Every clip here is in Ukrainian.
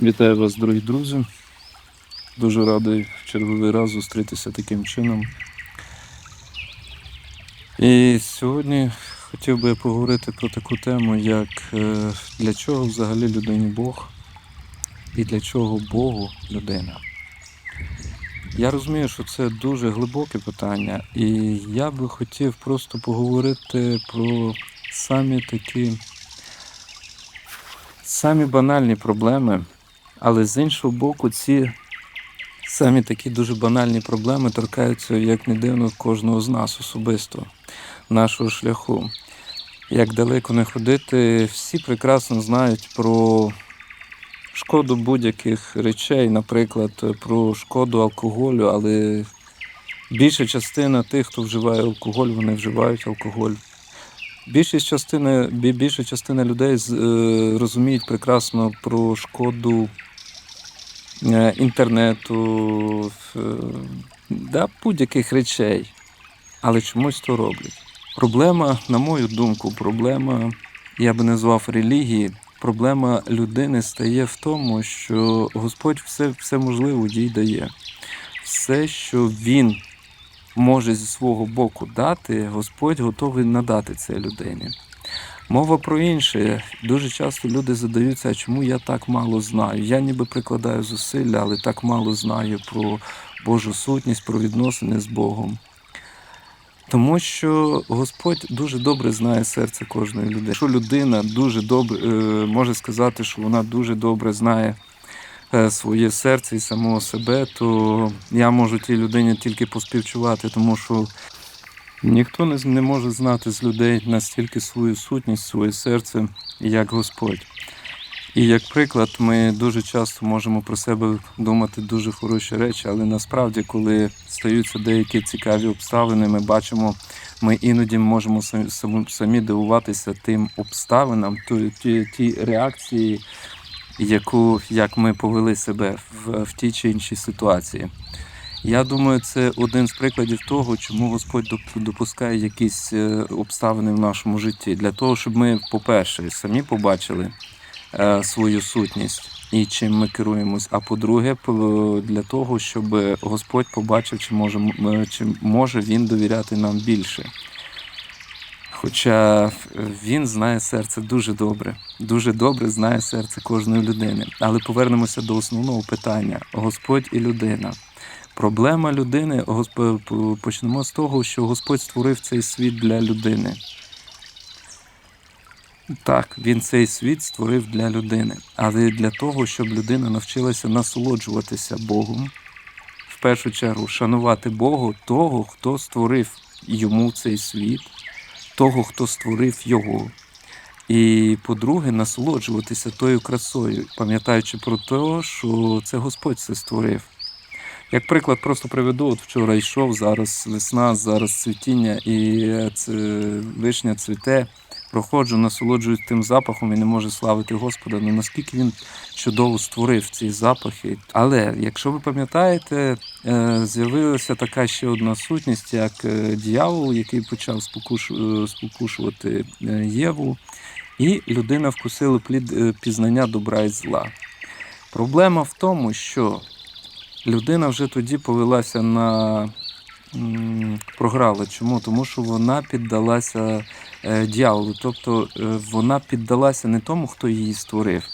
Вітаю вас, дорогі друзі. Дуже радий в черговий раз зустрітися таким чином. І сьогодні хотів би поговорити про таку тему, як е, для чого взагалі людині Бог і для чого Богу людина. Я розумію, що це дуже глибоке питання, і я би хотів просто поговорити про самі такі самі банальні проблеми, але з іншого боку, ці самі такі дуже банальні проблеми торкаються, як не дивно, кожного з нас особисто, нашого шляху. Як далеко не ходити, всі прекрасно знають про шкоду будь-яких речей, наприклад, про шкоду алкоголю, але більша частина тих, хто вживає алкоголь, вони вживають алкоголь. Більшість частини, більша частина людей е, розуміють прекрасно про шкоду інтернету, е, да, будь-яких речей, але чомусь то роблять. Проблема, на мою думку, проблема, я би назвав релігії, проблема людини стає в тому, що Господь все, все можливо їй дає. Все, що Він може зі свого боку дати, Господь готовий надати це людині. Мова про інше. Дуже часто люди задаються, а чому я так мало знаю. Я ніби прикладаю зусилля, але так мало знаю про Божу сутність, про відносини з Богом. Тому що Господь дуже добре знає серце кожної людини. Якщо людина дуже добре е, може сказати, що вона дуже добре знає е, своє серце і самого себе, то я можу тій людині тільки поспівчувати, тому що ніхто не, не може знати з людей настільки свою сутність, своє серце, як Господь. І як приклад, ми дуже часто можемо про себе думати дуже хороші речі, але насправді, коли стаються деякі цікаві обставини, ми бачимо, ми іноді можемо самі, дивуватися тим обставинам, ті реакції, яку, як ми повели себе в, в тій чи іншій ситуації. Я думаю, це один з прикладів того, чому Господь допускає якісь е, обставини в нашому житті. Для того, щоб ми, по-перше, самі побачили е, свою сутність і чим ми керуємось. А по-друге, для того, щоб Господь побачив, чи може, е, чи може він довіряти нам більше. Хоча він знає серце дуже добре, дуже добре знає серце кожної людини. Але повернемося до основного питання: Господь і людина. Проблема людини почнемо з того, що Господь створив цей світ для людини. Так, він цей світ створив для людини, але для того, щоб людина навчилася насолоджуватися Богом, в першу чергу шанувати Богу, того, хто створив йому цей світ, того, хто створив його. І, по-друге, насолоджуватися тою красою, пам'ятаючи про те, що це Господь це створив. Як приклад, просто приведу, от вчора йшов, зараз весна, зараз цвітіння, і це вишня цвіте, проходжу, насолоджуюсь тим запахом і не можу славити Господа. Ну наскільки він чудово створив ці запахи. Але якщо ви пам'ятаєте, е, з'явилася така ще одна сутність, як е, дьявол, який почав спокушувати е, Єву, і людина вкусила плід пізнання добра і зла. Проблема в тому, що людина вже тоді повелася на програла. Чому? Тому що вона піддалася е, дьяволу. Тобто е, вона піддалася не тому, хто її створив,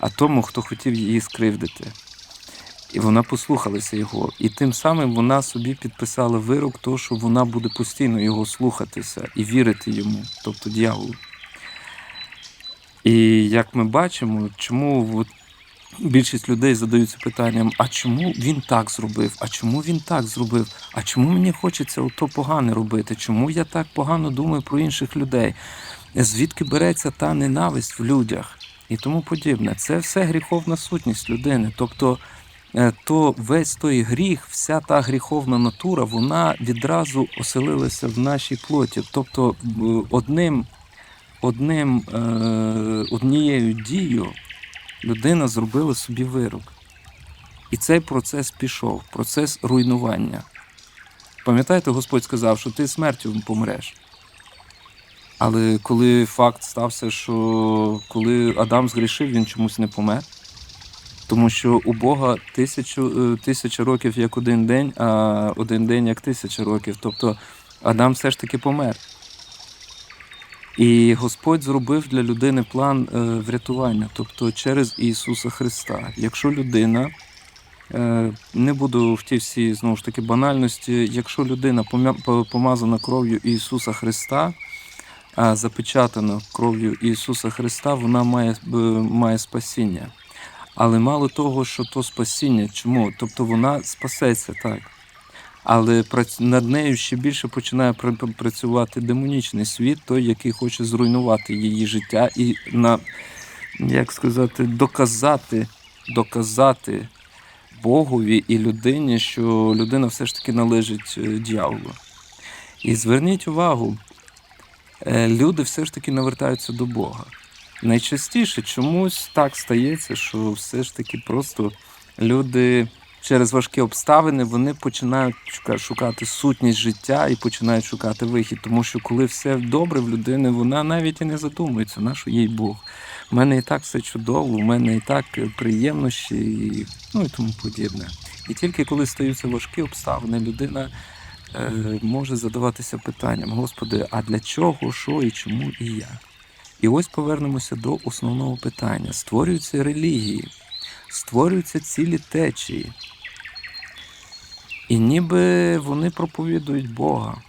а тому, хто хотів її скривдити. І вона послухалася його. І тим самим вона собі підписала вирок, того, що вона буде постійно його слухатися і вірити йому, тобто дьяволу. І як ми бачимо, чому от більшість людей задаються питанням: а чому він так зробив? А чому він так зробив? А чому мені хочеться ото погане робити? Чому я так погано думаю про інших людей? Звідки береться та ненависть в людях і тому подібне? Це все гріховна сутність людини. Тобто, е, то весь той гріх, вся та гріховна натура, вона відразу оселилася в нашій плоті. Тобто, одним, одним, е, однією дією людина зробила собі вирок. І цей процес пішов, процес руйнування. Пам'ятаєте, Господь сказав, що ти смертю помреш. Але коли факт стався, що коли Адам згрішив, він чомусь не помер. Тому що у Бога тисячу, е, тисяча років як один день, а один день як тисяча років. Тобто Адам все ж таки помер. І Господь зробив для людини план е, врятування, тобто через Ісуса Христа. Якщо людина, е, не буду в ті всі знову ж таки банальності, якщо людина помазана кров'ю Ісуса Христа, а запечатана кров'ю Ісуса Христа, вона має, має спасіння. Але мало того, що то спасіння. Чому? Тобто вона спасеться так. Але над нею ще більше починає пр- пр- працювати демонічний світ, той, який хоче зруйнувати її життя і на, як сказати, доказати, доказати Богові і людині, що людина все ж таки належить е, дьяволу. І зверніть увагу, е, люди все ж таки навертаються до Бога. Найчастіше чомусь так стається, що все ж таки просто люди через важкі обставини вони починають шукати сутність життя і починають шукати вихід. Тому що коли все добре в людини, вона навіть і не задумується, на що їй Бог. У мене і так все чудово, у мене і так е, приємності, і, ну і тому подібне. І тільки коли стаються важкі обставини, людина е, може задаватися питанням: Господи, а для чого, що і чому і як? І ось повернемося до основного питання: створюються релігії, створюються цілі течії. І ніби вони проповідують Бога.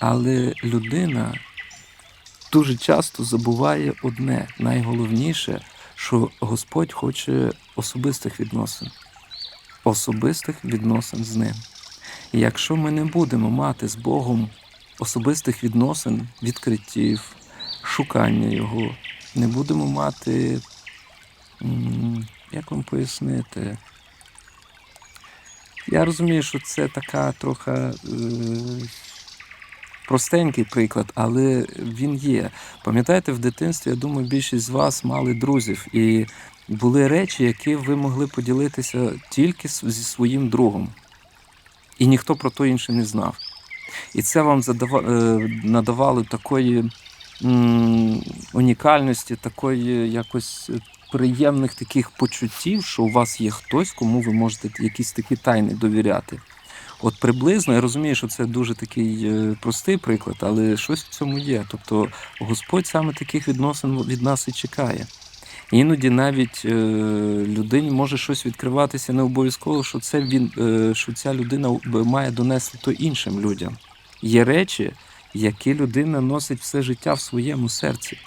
Але людина дуже часто забуває одне найголовніше, що Господь хоче особистих відносин, особистих відносин з ним. І якщо ми не будемо мати з Богом особистих відносин, відкриттів, шукання Його, не будемо мати, як вам пояснити, я розумію, що це така трохи е, простенький приклад, але він є. Пам'ятаєте, в дитинстві, я думаю, більшість з вас мали друзів, і були речі, які ви могли поділитися тільки зі своїм другом. І ніхто про то інше не знав. І це вам задава, е, надавало такої м, унікальності, такої якось е, приємних таких почуттів, що у вас є хтось, кому ви можете якісь такі тайни довіряти. От приблизно я розумію, що це дуже такий е, простий приклад, але щось в цьому є. Тобто Господь саме таких відносин від нас і чекає. Іноді навіть е, людині може щось відкриватися не обов'язково, що це він, е, що ця людина має донести то іншим людям. Є речі, які людина носить все життя в своєму серці.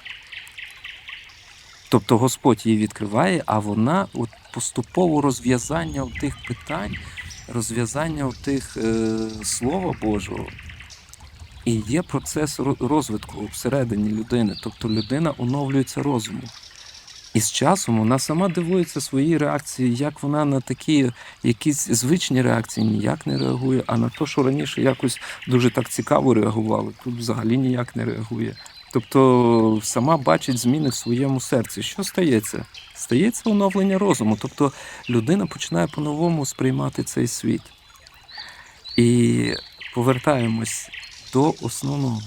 Тобто Господь її відкриває, а вона от поступово розв'язання тих питань, розв'язання тих е, Слова Божого. І є процес розвитку всередині людини. Тобто людина оновлюється розумом. І з часом вона сама дивується своїй реакції, як вона на такі якісь звичні реакції ніяк не реагує, а на те, що раніше якось дуже так цікаво реагувало, тут взагалі ніяк не реагує. Тобто сама бачить зміни в своєму серці. Що стається? Стається оновлення розуму. Тобто людина починає по-новому сприймати цей світ. І повертаємось до основного.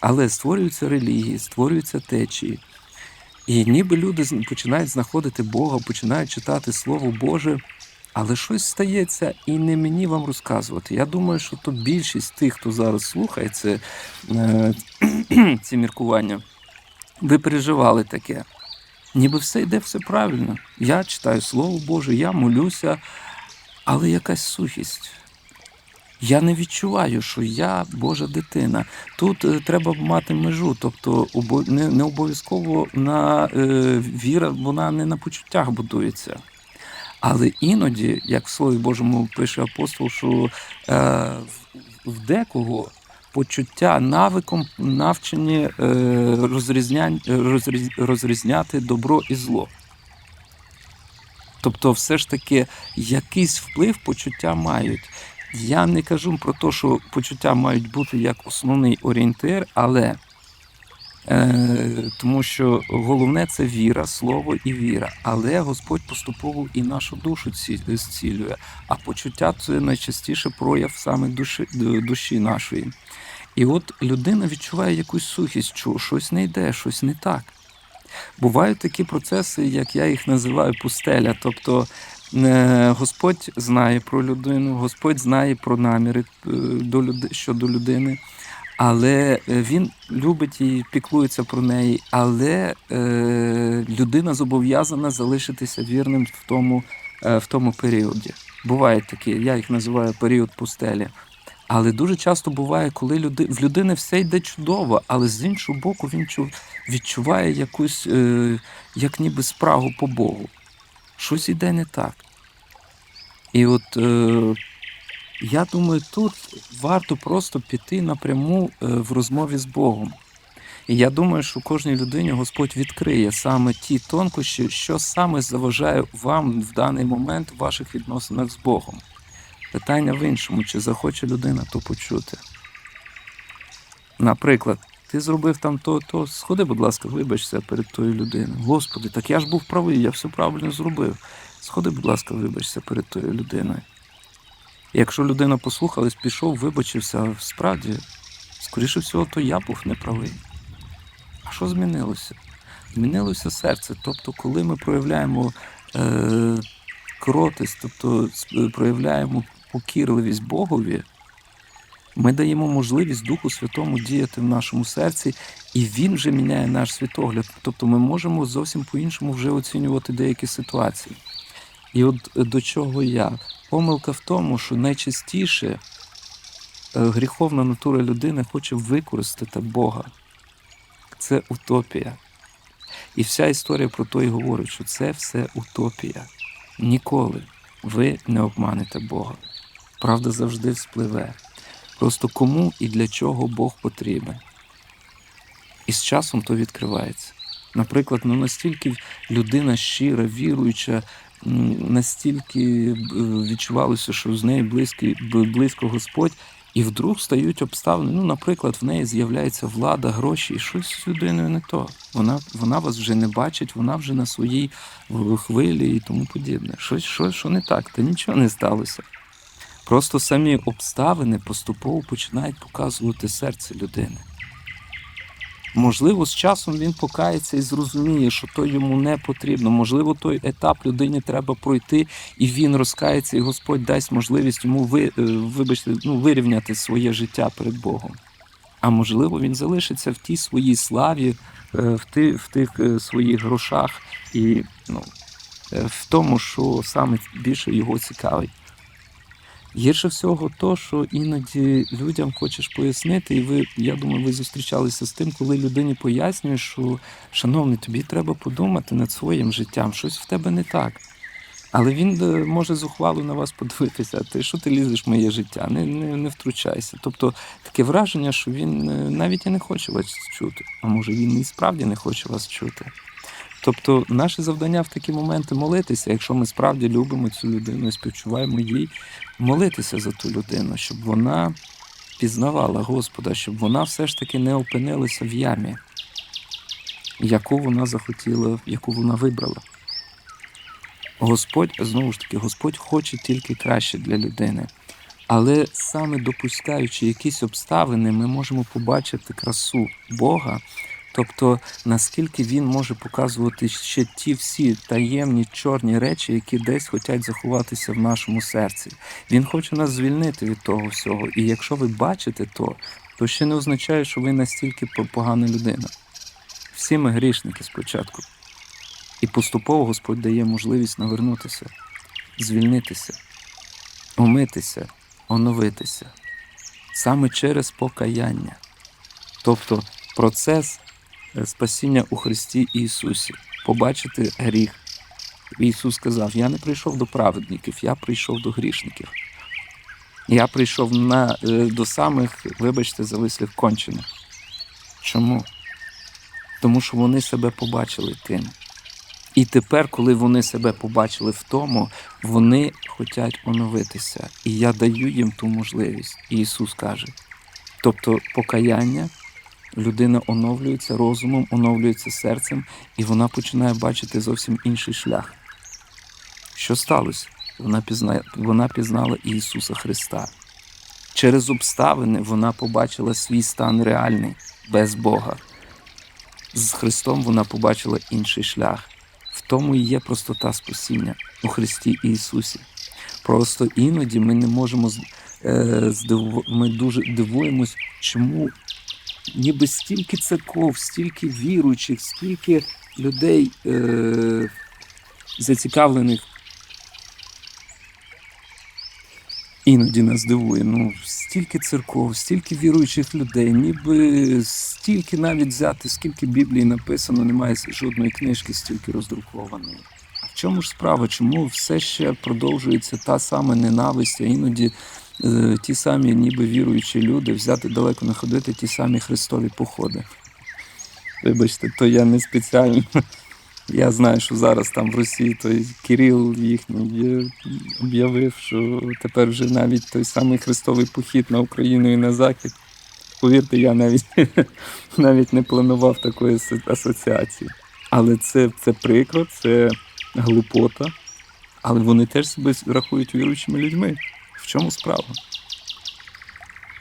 Але створюються релігії, створюються течії. І ніби люди починають знаходити Бога, починають читати Слово Боже, але щось стається, і не мені вам розказувати. Я думаю, що то більшість тих, хто зараз слухає це, е, ці міркування, ви переживали таке. Ніби все йде все правильно. Я читаю Слово Боже, я молюся, але якась сухість. Я не відчуваю, що я Божа дитина. Тут е, треба мати межу, тобто не, обов'язково на е, віра, вона не на почуттях будується. Але іноді, як в Слові Божому пише апостол, що е, в- декого почуття навиком навчені е, розрізнянь, розріз, розрізняти добро і зло. Тобто, все ж таки якийсь вплив почуття мають. Я не кажу про те, що почуття мають бути як основний орієнтир, але тому що головне це віра, слово і віра. Але Господь поступово і нашу душу зцілює. А почуття це найчастіше прояв саме душі, душі нашої. І от людина відчуває якусь сухість, що щось не йде, щось не так. Бувають такі процеси, як я їх називаю пустеля. Тобто е, Господь знає про людину, Господь знає про наміри е, щодо людини, але е, Він любить її, піклується про неї, але е, людина зобов'язана залишитися вірним в тому, е, в тому періоді. Бувають такі, я їх називаю період пустелі. Але дуже часто буває, коли люди, в людини все йде чудово, але з іншого боку він чу, відчуває якусь, е, як ніби спрагу по Богу. Щось іде не так. І от е, я думаю, тут варто просто піти напряму е, в розмові з Богом. І я думаю, що кожній людині Господь відкриє саме ті тонкощі, що саме заважає вам в даний момент в ваших відносинах з Богом. Питання в іншому, чи захоче людина то почути. Наприклад, ти зробив там то, то сходи, будь ласка, вибачся перед тою людиною. Господи, так я ж був правий, я все правильно зробив. Сходи, будь ласка, вибачся перед тою людиною. Якщо людина послухалась, пішов, вибачився, справді, скоріше всього, то я був неправий. А що змінилося? Змінилося серце. Тобто, коли ми проявляємо е, кротисть, тобто проявляємо покірливість Богові, ми даємо можливість Духу Святому діяти в нашому серці, і Він вже міняє наш світогляд. Тобто ми можемо зовсім по-іншому вже оцінювати деякі ситуації. І от е, до чого я? Помилка в тому, що найчастіше е, гріховна натура людини хоче використати Бога. Це утопія. І вся історія про то і говорить, що це все утопія. Ніколи ви не обманете Бога. Правда завжди вспливе. Просто кому і для чого Бог потрібен. І з часом то відкривається. Наприклад, ну настільки людина щира, віруюча, настільки е, відчувалося, що з нею близький, близько Господь, і вдруг стають обставини. Ну, наприклад, в неї з'являється влада, гроші, і щось з людиною не то. Вона, вона вас вже не бачить, вона вже на своїй хвилі і тому подібне. Щось, що, що не так, та нічого не сталося. Просто самі обставини поступово починають показувати серце людини. Можливо, з часом він покається і зрозуміє, що то йому не потрібно. Можливо, той етап людині треба пройти, і він розкається, і Господь дасть можливість йому ви, е, вибачте, ну, вирівняти своє життя перед Богом. А можливо, він залишиться в тій своїй славі, е, в, ти, в тих е, своїх грошах і ну, в тому, що саме більше його цікавить. Гірше всього то, що іноді людям хочеш пояснити, і ви, я думаю, ви зустрічалися з тим, коли людині пояснюєш, що шановний, тобі треба подумати над своїм життям, щось в тебе не так. Але він е, може зухвало на вас подивитися, ти що ти лізеш в моє життя, не, не, не втручайся. Тобто таке враження, що він е, навіть і не хоче вас чути, а може він і справді не хоче вас чути. Тобто, наше завдання в такі моменти молитися, якщо ми справді любимо цю людину і співчуваємо їй, молитися за ту людину, щоб вона пізнавала Господа, щоб вона все ж таки не опинилася в ямі, яку вона захотіла, яку вона вибрала. Господь, знову ж таки, Господь хоче тільки краще для людини. Але саме допускаючи якісь обставини, ми можемо побачити красу Бога, тобто наскільки Він може показувати ще ті всі таємні чорні речі, які десь хочуть заховатися в нашому серці. Він хоче нас звільнити від того всього. І якщо ви бачите то, то ще не означає, що ви настільки погана людина. Всі ми грішники спочатку. І поступово Господь дає можливість навернутися, звільнитися, омитися, оновитися саме через покаяння. Тобто процес спасіння у Христі Ісусі, побачити гріх. Ісус сказав: Я не прийшов до праведників, я прийшов до грішників. Я прийшов на, е, до самих, вибачте, завислих кончених. Чому? Тому що вони себе побачили тим. І тепер, коли вони себе побачили в тому, вони хочуть оновитися. І я даю їм ту можливість. І Ісус каже. Тобто покаяння, людина оновлюється розумом, оновлюється серцем, і вона починає бачити зовсім інший шлях. Що сталося? Вона пізнає, вона пізнала Ісуса Христа. Через обставини вона побачила свій стан реальний без Бога. з Христом вона побачила інший шлях. В тому і є простота спасіння у Христі Ісусі. Просто іноді ми не можемо е, ми дуже дивуємось, чому ніби стільки церков, стільки віруючих, стільки людей е... зацікавлених. Іноді нас дивує. Ну, стільки церков, стільки віруючих людей, ніби стільки навіть взяти, скільки Біблії написано, немає жодної книжки стільки роздрукованої. А в чому ж справа? Чому все ще продовжується та сама ненависть, а іноді ті самі, ніби віруючі люди, взяти далеко не ходити, ті самі христові походи. Вибачте, то я не спеціально. Я знаю, що зараз там в Росії той Кирил їхній е, об'явив, що тепер вже навіть той самий хрестовий похід на Україну і на Захід. Повірте, я навіть, навіть не планував такої асоціації. Але це, це прикро, це глупота. Але вони теж себе рахують віруючими людьми. В чому справа?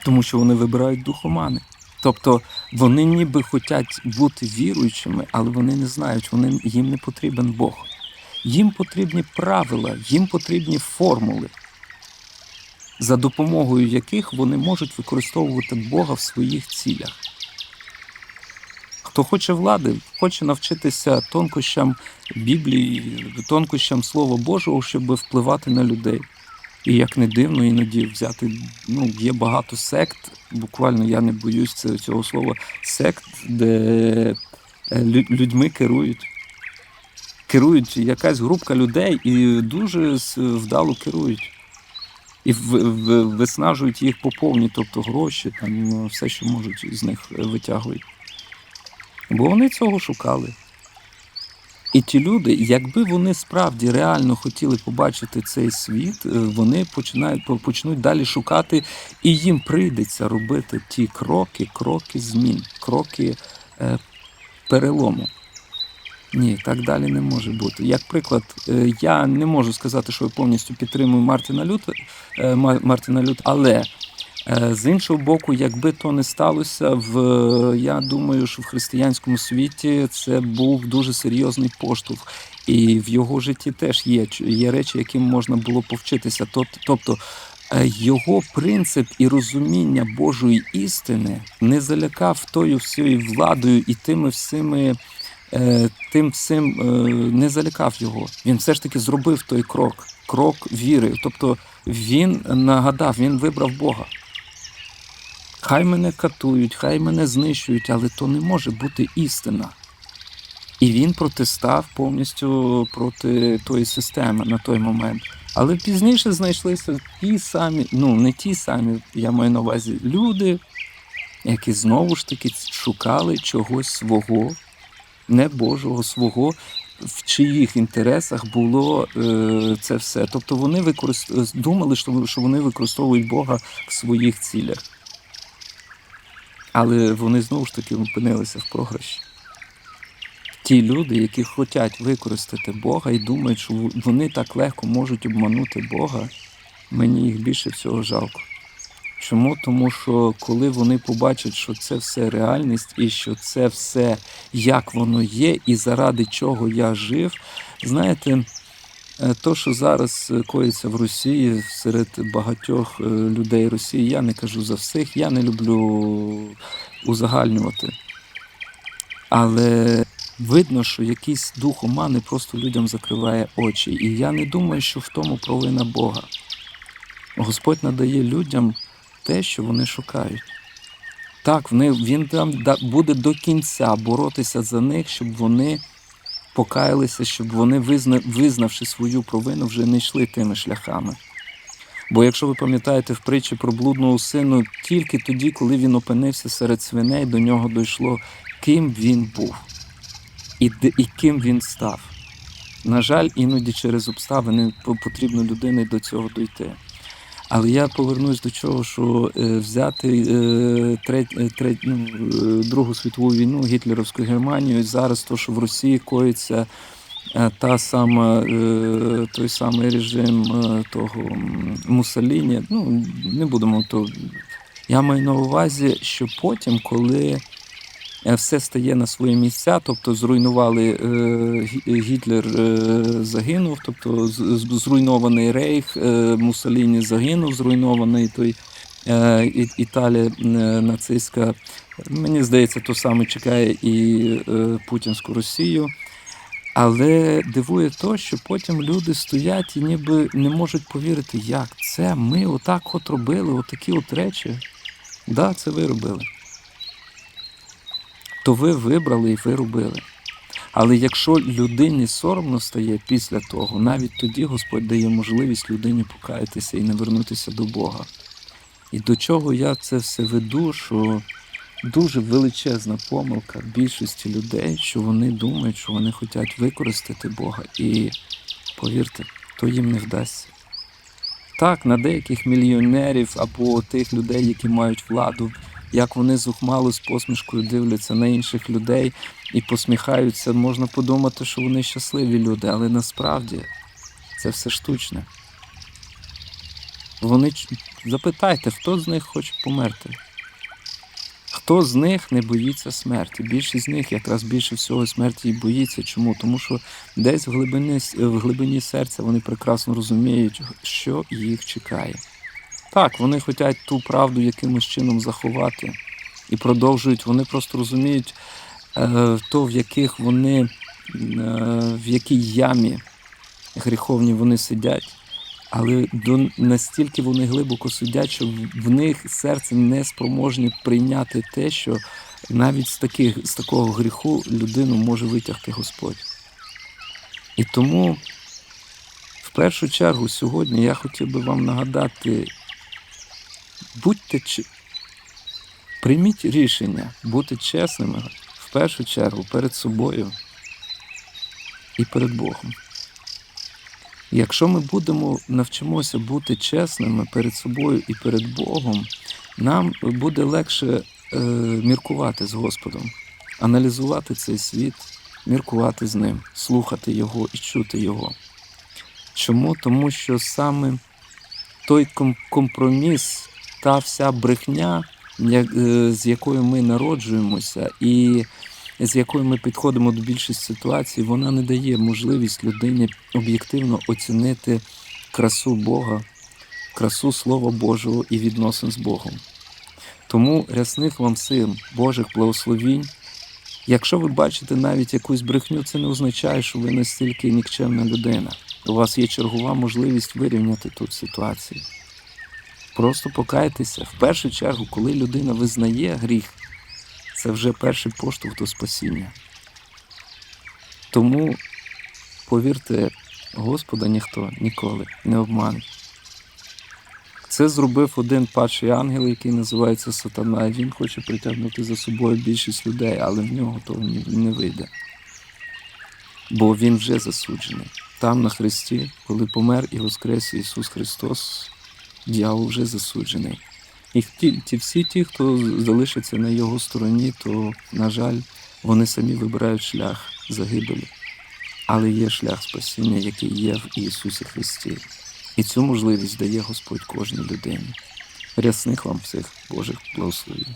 Тому що вони вибирають духомани. Тобто вони ніби хочуть бути віруючими, але вони не знають, вони, їм не потрібен Бог. Їм потрібні правила, їм потрібні формули, за допомогою яких вони можуть використовувати Бога в своїх цілях. Хто хоче влади, хоче навчитися тонкощам Біблії, тонкощам Слова Божого, щоб впливати на людей. І як не дивно, іноді взяти, ну, є багато сект, буквально я не боюсь цього слова, сект, де е, людьми керують. Керують якась групка людей і дуже вдало керують. І виснажують їх по повні, тобто гроші, там ну, все, що можуть з них витягують. Бо вони цього шукали. І ті люди, якби вони справді реально хотіли побачити цей світ, е, вони починають по- почнуть далі шукати, і їм прийдеться робити ті кроки, кроки змін, кроки е, перелому. Ні, так далі не може бути. Як приклад, е, я не можу сказати, що я повністю підтримую Мартина Люта, е, Ма- Мартина Лют, але з іншого боку, якби то не сталося, в я думаю, що в християнському світі це був дуже серйозний поштовх. І в його житті теж є, є речі, яким можна було повчитися. Тобто е, його принцип і розуміння Божої істини не залякав тою всією владою і тими всіми е, тим всім е, не залякав його. Він все ж таки зробив той крок, крок віри. Тобто він нагадав, він вибрав Бога. Хай мене катують, хай мене знищують, але то не може бути істина. І він протистав повністю проти тої системи на той момент. Але пізніше знайшлися ті самі, ну не ті самі, я маю на увазі люди, які знову ж таки шукали чогось свого, не Божого свого, в чиїх інтересах було е, це все. Тобто вони використ... думали, що, вони використовують Бога в своїх цілях. Але вони знову ж таки опинилися в програші. Ті люди, які хочуть використати Бога і думають, що вони так легко можуть обманути Бога, мені їх більше всього жалко. Чому? Тому що коли вони побачать, що це все реальність і що це все як воно є, і заради чого я жив, знаєте, то, що зараз е, коїться в Росії серед багатьох е, людей Росії, я не кажу за всіх, я не люблю узагальнювати. Але видно, що якийсь дух омани просто людям закриває очі. І я не думаю, що в тому провина Бога. Господь надає людям те, що вони шукають. Так, вони, він там буде до кінця боротися за них, щоб вони покаялися, щоб вони, визна, визнавши свою провину, вже не йшли тими шляхами. Бо якщо ви пам'ятаєте в притчі про блудного сину, тільки тоді, коли він опинився серед свиней, до нього дійшло, ким він був і, і ким він став. На жаль, іноді через обставини потрібно людині до цього дойти. Але я повернусь до чого, що е, взяти е, треть, е, треть, ну, Другу світову війну, гітлерівську Германію, і зараз то, що в Росії коїться та сама, той самий режим того Муссоліні, ну не будемо то. Я маю на увазі, що потім, коли все стає на свої місця, тобто зруйнували е, Гітлер е, загинув, тобто зруйнований Рейх, е, Муссоліні загинув, зруйнований той е, Італія е, нацистська. Мені здається, то саме чекає і е, путінську Росію. Але дивує то, що потім люди стоять і ніби не можуть повірити, як це ми отак от робили, отакі от речі. Да, це ви робили. То ви вибрали і ви робили. Але якщо людині соромно стає після того, навіть тоді Господь дає можливість людині покаятися і не вернутися до Бога. І до чого я це все веду, що дуже величезна помилка більшості людей, що вони думають, що вони хочуть використати Бога. І повірте, то їм не вдасться. Так, на деяких мільйонерів або тих людей, які мають владу, як вони зухмало з посмішкою дивляться на інших людей і посміхаються, можна подумати, що вони щасливі люди, але насправді це все штучне. Вони запитайте, хто з них хоче померти? Хто з них не боїться смерті? Більшість з них якраз більше всього смерті і боїться. Чому? Тому що десь в глибині, в глибині серця вони прекрасно розуміють, що їх чекає. Так, вони хочуть ту правду якимось чином заховати і продовжують. Вони просто розуміють е, то, в яких вони, е, в якій ямі гріховні вони сидять. Але до настільки вони глибоко сидять, що в- них серце не спроможне прийняти те, що навіть з, таких, з такого гріху людину може витягти Господь. І тому, в першу чергу, сьогодні я хотів би вам нагадати, будьте прийміть рішення бути чесними в першу чергу перед собою і перед Богом. Якщо ми будемо навчимося бути чесними перед собою і перед Богом, нам буде легше е, міркувати з Господом, аналізувати цей світ, міркувати з ним, слухати Його і чути Його. Чому? Тому що саме той компроміс, та вся брехня, е, з якою ми народжуємося, і з якою ми підходимо до більшості ситуацій, вона не дає можливість людині об'єктивно оцінити красу Бога, красу Слова Божого і відносин з Богом. Тому рясних вам сил, Божих благословінь. Якщо ви бачите навіть якусь брехню, це не означає, що ви настільки нікчемна людина. У вас є чергова можливість вирівняти тут ситуацію. Просто покайтеся. В першу чергу, коли людина визнає гріх, це вже перший поштовх до спасіння. Тому, повірте, Господа ніхто ніколи не обманить. Це зробив один падший ангел, який називається Сатана. і Він хоче притягнути за собою більшість людей, але в нього того не вийде. Бо він вже засуджений. Там на Христі, коли помер і воскрес Ісус Христос, дьявол вже засуджений. І ті, ті, всі ті, хто залишиться на його стороні, то, на жаль, вони самі вибирають шлях загибелі. Але є шлях спасіння, який є в Ісусі Христі. І цю можливість дає Господь кожній людині. Рясних вам всіх Божих благословень.